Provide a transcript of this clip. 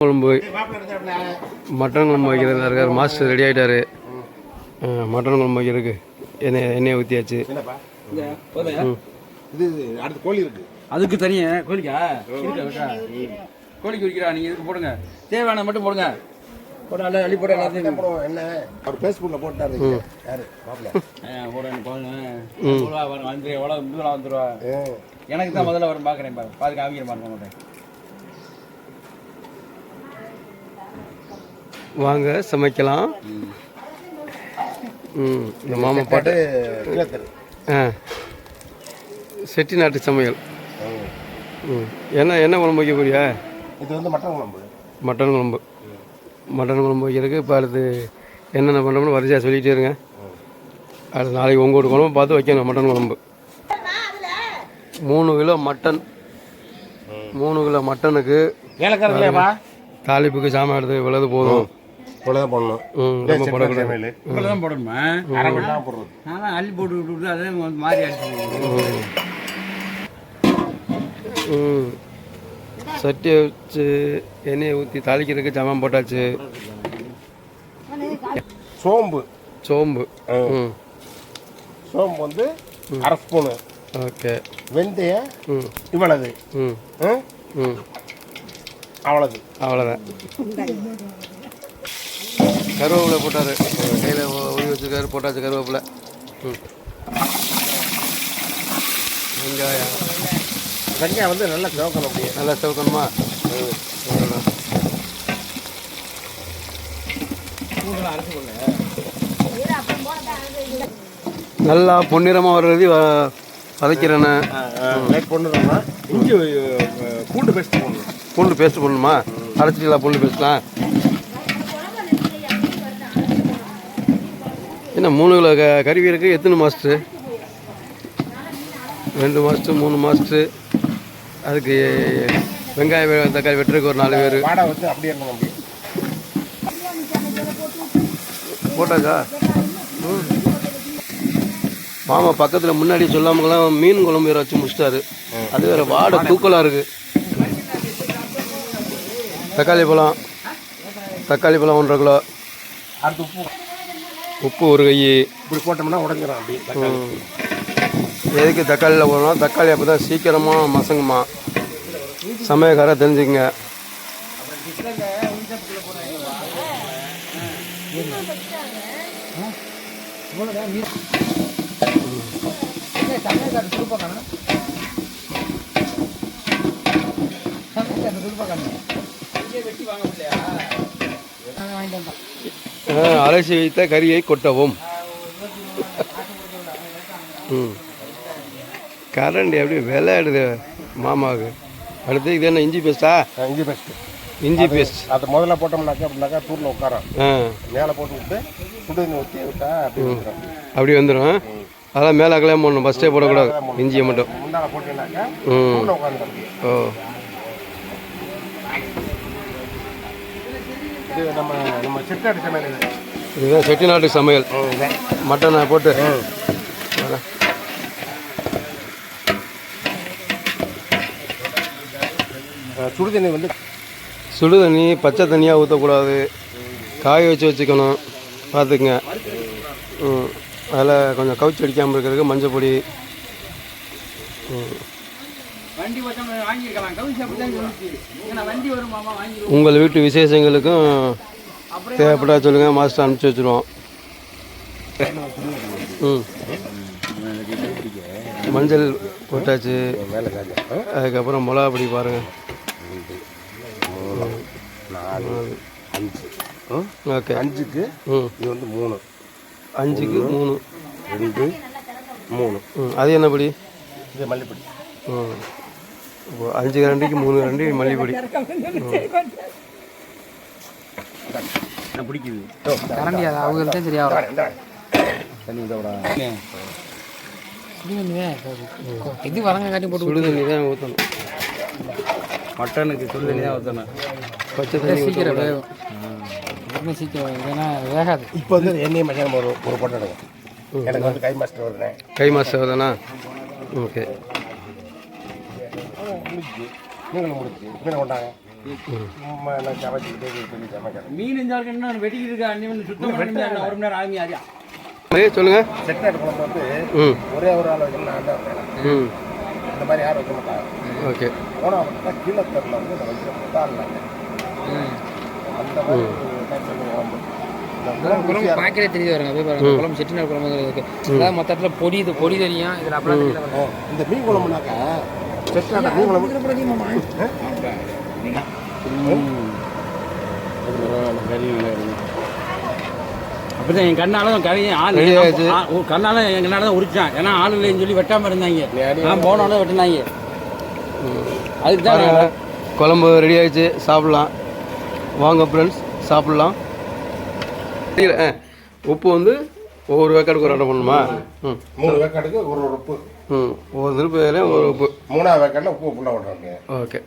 குழம்பு. மட்டன் குழம்பு வைக்கிறதா இருக்கார் மாஸ்டர் ரெடி ஆகிட்டாரு மட்டன் குழம்பு வைக்கிறதுக்கு எண்ணெய் எண்ணெயை ஊற்றியாச்சு இது அடுத்து கோழி இருக்கு. அதுக்கு தனியா கோழிக்கா? இருக்கா இருக்கா? கோழிக்கு விற்கிறா நீங்க இதுக்கு போடுங்க? தேவையான மட்டும் போடுங்க. போட அள்ளி போட எல்லாத்தையும் அப்புறம் என்ன? அவர் ஃபேஸ்புக்கில் போட்டாரு யாரு? மாப்பிள்ள. ஆ, போடுங்க வந்துருவா எனக்கு தான் முதல்ல வரும் பார்க்குறேன் பாரு. பாதுக்கு ஆவிக்கிற மாதிரி மாட்டேன் வாங்க சமைக்கலாம். ம் இந்த மாமா பாட்டு. ஆ செட்டிநாட்டு சமையல். ம் என்ன என்ன குழம்பு வைக்க போறியா? இது வந்து மட்டன் குழம்பு. மட்டன் குழம்பு. மட்டன் குழம்பு வைக்கிறதுக்கு இப்போ அடுத்து என்னென்ன பண்ணுறோம்னு வரிசையாக சொல்லிகிட்டே இருங்க. அடுத்து நாளைக்கு உங்களோட குழம்பு பார்த்து வைக்கணும் மட்டன் குழம்பு. மூணு கிலோ மட்டன். மூணு கிலோ மட்டனுக்கு தாளிப்புக்கு சாமான் எடுத்து இவ்வளவு போதும். இவ்வளோதான் போடணும். ம் ரொம்ப போடக்கூடாது. சமையல் இவ்வளோ தான் போடணுமா? அரை மணி போடுறது. அள்ளி போட்டு விட்டு அதே மாறி அடிச்சு ம். சட்டியை வச்சு எண்ணெயை ஊற்றி தாளிக்கிறதுக்கு சாமான் போட்டாச்சு. சோம்பு. சோம்பு. சோம்பு வந்து அரை ஸ்பூனு. ஓகே. வெந்தயம் ம். இவ்வளவு. ம். ம்? ம். அவ்வளவு. அவ்வளோதான் கருவேப்பிலை போட்டார். கையில் ஒளி வச்சுருக்காரு போட்டாச்சு கருவேப்பிலை. ம். வெங்காயம். வெங்காயம் வந்து நல்லா சிவக்கணும் அப்படியே. நல்லா செவக்கணுமா? நல்லா பொன்னிறமாக வர்றது வதக்கிறேண்ணே. பண்ணுறோம்னா இஞ்சி பூண்டு பேஸ்ட் போடணும். பூண்டு பேஸ்ட் பண்ணணுமா அரைச்சிக்கலாம் பூண்டு பேஸ்ட்லாம் என்ன மூணு கிலோ க கருவி இருக்குது எத்தனை மாஸ்டரு? ரெண்டு மாஸ்டர் மூணு மாஸ்டரு. அதுக்கு வெங்காயம் தக்காளி வெட்டுறதுக்கு ஒரு நாலு பேர். போட்டாக்கா. மாமா பக்கத்தில் முன்னாடி சொல்லாமலாம் மீன் குழம்பு வேற வச்சு முடிச்சிட்டாரு. அது வேற வாடை தூக்கலாக இருக்கு. தக்காளி பழம். தக்காளி பழம் ஒன்றரை கிலோ. அடுத்து உப்பு ஒரு கை இப்படி போட்டோம்னா உடஞ்சிரும் அப்படியே தக்காளி. எதுக்கு தக்காளியில் போடணும்? தக்காளி அப்போ தான் சீக்கிரமாக மசங்குமா. சமயக்கார தெரிஞ்சுக்கங்க. ஆ, அலசி வைத்த கறியை கொட்டவும். கரண்ட் எப்படி விளையாடுது மாமாவுக்கு. அடுத்து இது என்ன இஞ்சி பேஸ்டா இஞ்சி பேஸ்ட் இஞ்சி பேஸ்ட் அதை முதல்ல போட்டோம்னாக்கா அப்படின்னாக்கா தூரில் உட்காரம். மேலே போட்டு விட்டு சுடு தண்ணி ஊற்றி விட்டா அப்படி வந்துடும் அதெல்லாம் மேலே கல்யாணம் பண்ணணும் ஃபஸ்ட்டே போடக்கூடாது. இஞ்சியை மட்டும். முன்னால போட்டீங்கன்னாக்கா அப்படியே ஓ. இது நம்ம நம்ம செட்டாடி சமையல் இது. இதுதான் செட்டிநாட்டு சமையல். மட்டனை போட்டு. அஹ், சுடு தண்ணி வந்து. சுடு தண்ணி பச்சை தண்ணியாக ஊற்றக்கூடாது காய வச்சு வச்சுக்கணும். பார்த்துக்குங்க. அதில் கொஞ்சம் கவுச்சி அடிக்காமல் இருக்கிறதுக்கு மஞ்சள் பொடி. உங்கள் வீட்டு விசேஷங்களுக்கும் தேவைப்பட்டா சொல்லுங்கள் மாஸ்டர் அனுப்பிச்சி வச்சுருவோம். ம். மஞ்சள் போட்டாச்சு. அதுக்கப்புறம் மிளகா பொடி பாருங்கள்? ஓகே. அஞ்சுக்கு ம். இது வந்து மூணு. அஞ்சுக்கு மூணு. ரெண்டு மூணு. ம். அது என்ன பொடி? இது மல்லிப்பொடி. ம். அஞ்சு கரண்டிக்கு மூணு கரண்டி மல்லிப்பொடி. நான் பிடிக்குது? கரண்டி அது அவங்களுக்கு தான் சரியா வரும் இந்தா. தண்ணி விடா இது வரங்க காட்டி போட்டு சுடு தண்ணி தான் ஊற்றணும் மட்டனுக்கு சுடு தண்ணி தான் ஊற்றணும் பச்சை தண்ணி சீக்கிரம் வேகும். சீக்கிரம் ஏன்னா வேகாது. இப்போ வந்து எண்ணெய் மத்தியானம் ஒரு ஒரு போட்டு எனக்கு வந்து கை மாஸ்டர் வருதுண்ணே. கை மாஸ்டர் தானா ஓகே. முடிச்சு நீங்களும் முடிச்சு மீனை கொண்டாங்க சும்மா எல்லாம் சமைச்சிக்கிட்டே சொல்லி சமைக்கிறேன் மீன் இந்த ஆளுக்கு என்ன வெட்டிக்கிட்டு இருக்கா? நீ வந்து சுத்தம் பண்ண முடியாது. ஒரு மணி நேரம் ஆகுமே ஆரியா ஏய் சொல்லுங்கள் செட்டாடு குழம்பு வந்து ஒரே ஒரு ஆள் வைக்கணும் தான் இந்த மாதிரி யாரும் வைக்க மாட்டாங்க. ஓகே. போனால் கீழே தெருல வந்து தான் இல்லாங்க அந்த மாதிரி குழம்பு இந்த குழம்பு பார்க்கவே வருங்க போய் பாருங்க. குழம்பு செட்டிநாடு குழம்பு இருக்கு. அதாவது மொத்த இடத்துல பொடி இது பொடி தெரியும் இதில் அப்படிலாம் இந்த மீன் குழம்புனாக்கா செட்டாட மீன் குழம்பு அப்படிதான் என் கண்ணால தான் கறி ஆள் கண்ணால என் கண்ணால தான் உரிச்சான். ஏன்னா ஆள் இல்லைன்னு சொல்லி வெட்டாம இருந்தாங்க. நான் போனோட வெட்டினாங்க. அதுக்கு தான் குழம்பு ரெடி ஆயிடுச்சு. சாப்பிட்லாம். வாங்க ஃப்ரெண்ட்ஸ் சாப்பிட்லாம். உப்பு வந்து ஒவ்வொரு வேக்காடுக்கு ஒரு ஆர்டர் பண்ணணுமா? ம். மூணு வேக்காடுக்கு ஒரு ஒரு உப்பு ம். ஒவ்வொரு திருப்பிலையும் ஒரு உப்பு மூணாவது வேக்காடில் உப்பு ஃபுல்லாக விட்றாங்க ஓகே.